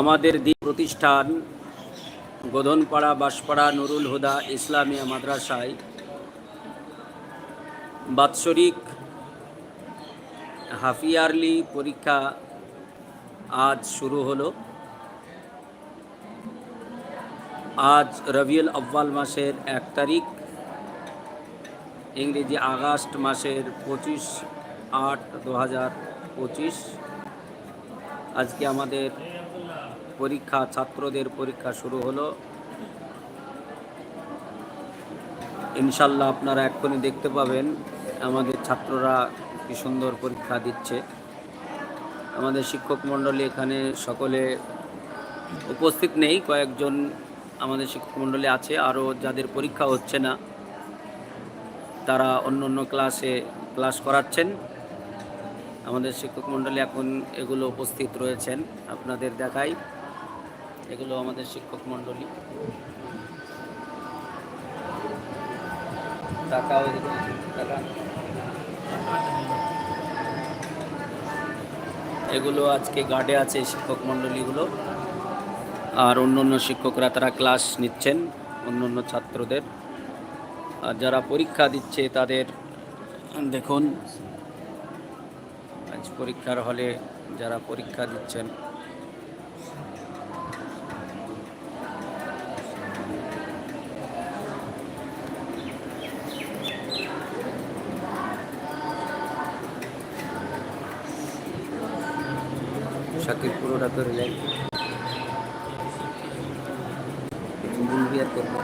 আমাদের দ্বীপ প্রতিষ্ঠান গোধনপাড়া বাঁশপাড়া নুরুল হুদা ইসলামিয়া মাদ্রাসায় বাৎসরিক হাফিয়ারলি পরীক্ষা আজ শুরু হলো। আজ রবিউল আব্বাল মাসের এক তারিখ, ইংরেজি আগস্ট মাসের পঁচিশ আট দু পঁচিশ। আজকে আমাদের পরীক্ষা, ছাত্রদের পরীক্ষা শুরু হলো। ইনশাল্লাহ আপনারা এক্ষুনি দেখতে পাবেন আমাদের ছাত্ররা কি সুন্দর পরীক্ষা দিচ্ছে। আমাদের শিক্ষক মণ্ডলী এখানে সকলে উপস্থিত নেই, কয়েকজন আমাদের শিক্ষক মণ্ডলী আছে, আরও যাদের পরীক্ষা হচ্ছে না, তারা অন্য অন্য ক্লাসে ক্লাস করাচ্ছেন। আমাদের শিক্ষক মণ্ডলী এখন এগুলো উপস্থিত রয়েছেন। আপনাদের দেখাই। এগুলো আমাদের শিক্ষক মণ্ডলী। এগুলো আজকে গার্ডে আছে শিক্ষক মণ্ডলীগুলো। আর অন্য অন্য শিক্ষকরা তারা ক্লাস নিচ্ছেন, অন্য অন্য ছাত্রদের। আর যারা পরীক্ষা দিচ্ছে তাদের, দেখুন আজ পরীক্ষার হলে যারা পরীক্ষা দিচ্ছেন। শাকির পুরোটা করে বলবি আর করব।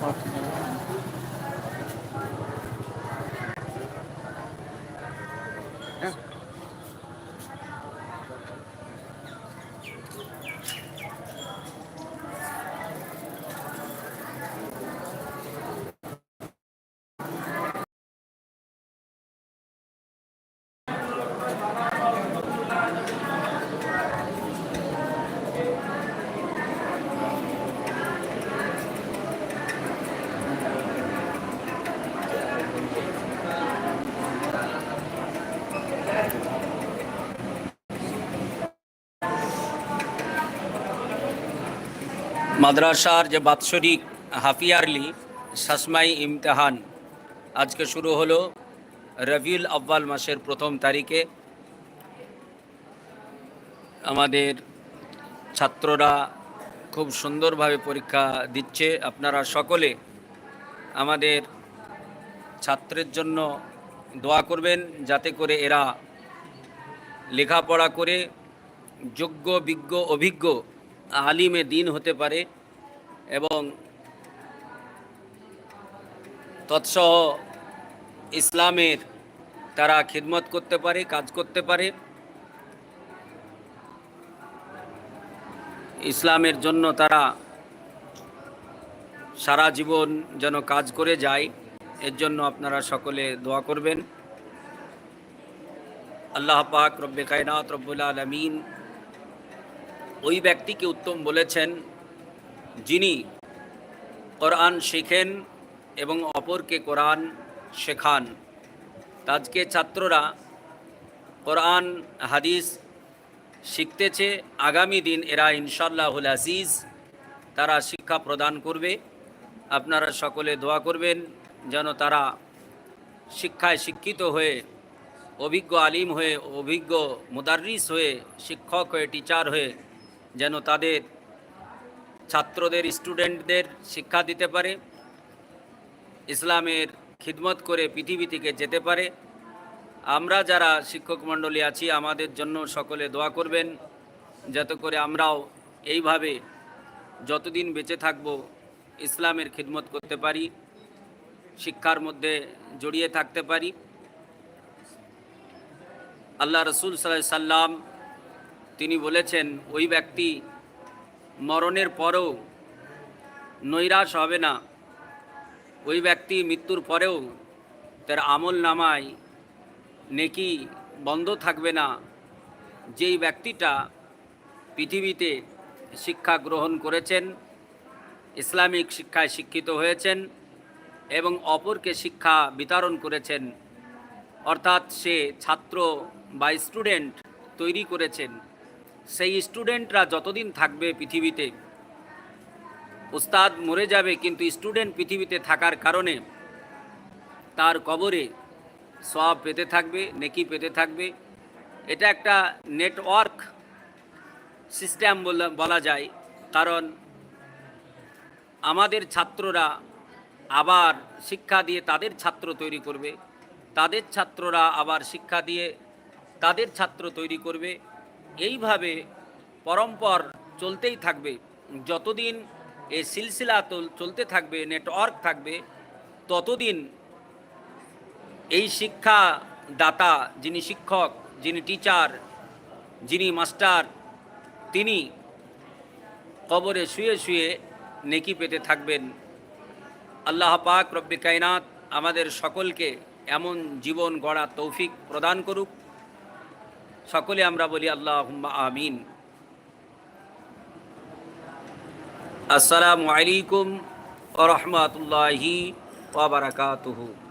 farkında. মাদ্রাসার যে বাৎসরিক হাফিয়ারলি সাসমাই ইমতেহান, আজকে শুরু হলো রবিউল আব্বাল মাসের প্রথম তারিখে। আমাদের ছাত্ররা খুব সুন্দরভাবে পরীক্ষা দিচ্ছে। আপনারা সকলে আমাদের ছাত্রের জন্য দোয়া করবেন, যাতে করে এরা লেখাপড়া করে যোগ্য, বিজ্ঞ, অভিজ্ঞ আলিমে দিন হতে পারে এবং তৎসহ ইসলামের তারা খিদমত করতে পারে, কাজ করতে পারে। ইসলামের জন্য তারা সারা জীবন যেন কাজ করে যায়, এর জন্য আপনারা সকলে দোয়া করবেন। আল্লাহ পাক রব্বে কায়নাত রব্বুল আলমিন ওই ব্যক্তিকে উত্তম বলেছেন যিনি কোরআন শেখেন এবং অপরকে কোরআন শেখান। আজকে ছাত্ররা কোরআন, হাদিস শিখতেছে, আগামী দিন এরা ইনশাল্লাহুল আজিজ তারা শিক্ষা প্রদান করবে। আপনারা সকলে দোয়া করবেন যেন তারা শিক্ষায় শিক্ষিত হয়ে, অভিজ্ঞ আলিম হয়ে, অভিজ্ঞ মুদারিস হয়ে, শিক্ষক হয়ে, টিচার হয়ে যেন তাদের ছাত্রদের, স্টুডেন্টদের শিক্ষা দিতে পারে, ইসলামের খিদমত করে পৃথিবী থেকে যেতে পারে। আমরা যারা শিক্ষক মণ্ডলী আছি, আমাদের জন্য সকলে দোয়া করবেন, যাতে করে আমরাও এইভাবে যতদিন বেঁচে থাকব, ইসলামের খিদমত করতে পারি, শিক্ষার মধ্যে জড়িয়ে থাকতে পারি। আল্লাহ রসুল সাল্লাম তিনি বলেছেন, ওই ব্যক্তি মরণের পরেও নৈরাশ হবে না। ওই ব্যক্তি মৃত্যুর পরেও তার আমল নামায় নেকি বন্ধ থাকবে না। যেই ব্যক্তিটা পৃথিবীতে শিক্ষা গ্রহণ করেছেন, ইসলামিক শিক্ষায় শিক্ষিত হয়েছেন এবং অপরকে শিক্ষা বিতরণ করেছেন, অর্থাৎ সে ছাত্র বা স্টুডেন্ট তৈরি করেছেন সেই স্টুডেন্টরা যতদিন থাকবে পৃথিবীতে উস্তাদ মরে যাবে, কিন্তু স্টুডেন্ট পৃথিবীতে থাকার কারণে তার কবরে সব পেতে থাকবে, নেকি পেতে থাকবে। এটা একটা নেটওয়ার্ক সিস্টেম বলা যায়। কারণ আমাদের ছাত্ররা আবার শিক্ষা দিয়ে তাদের ছাত্র তৈরি করবে, তাদের ছাত্ররা আবার শিক্ষা দিয়ে তাদের ছাত্র তৈরি করবে। এইভাবে পরম্পর চলতেই থাকবে। যতদিন এই সিলসিলা চলতে থাকবে, নেটওয়ার্ক থাকবে, ততদিন এই শিক্ষা দাতা যিনি শিক্ষক, যিনি টিচার, যিনি মাস্টার, তিনি কবরে শুয়ে শুয়ে নেকি পেতে থাকবেন। আল্লাহ পাক রব্বি কায়নাত আমাদের সকলকে এমন জীবন গড়া তৌফিক প্রদান করুক। সকলে আমরা বলি আল্লাহ আমিন। আসসালামু আলাইকুম ওরহমতুল্লাহি ওবরাকাতুহু